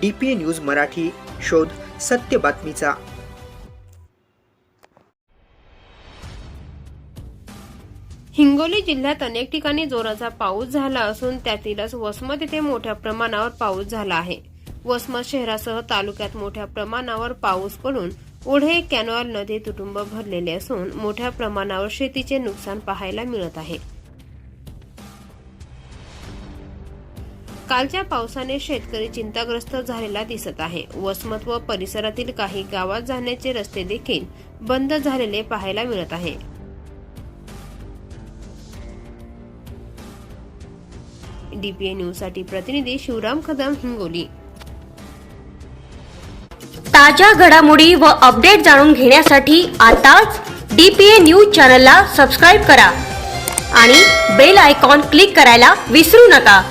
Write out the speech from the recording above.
D P A news Marathi शोध सत्य बातमीचा. हिंगोली जिल्ह्यात अनेक ठिकाणी जोराचा पाऊस झाला असून त्यातीलच वसमत येथे मोठ्या प्रमाणावर पाऊस झाला आहे. वसमत शहरासह तालुक्यात मोठ्या प्रमाणावर पाऊस पडून ओढे कॅनॉल नदी तुटुंब भरलेले असून मोठ्या प्रमाणावर शेतीचे नुकसान पाहायला मिळत आहे. कालच्या पावसाने शेतकरी चिंताग्रस्त झालेला दिसत आहे. वसमत व परिसरातील काही गावात जाण्याचे रस्ते देखील बंद झालेले पाहायला मिळत आहे. डीपीए न्यूजसाठी प्रतिनिधी शिवराम कदम हिंगोली. ताज्या घडामोडी व अपडेट जाणून घेण्यासाठी आताच डी पी ए न्यूज चॅनलला सबस्क्राईब करा आणि बेल आयकॉन क्लिक करायला विसरू नका.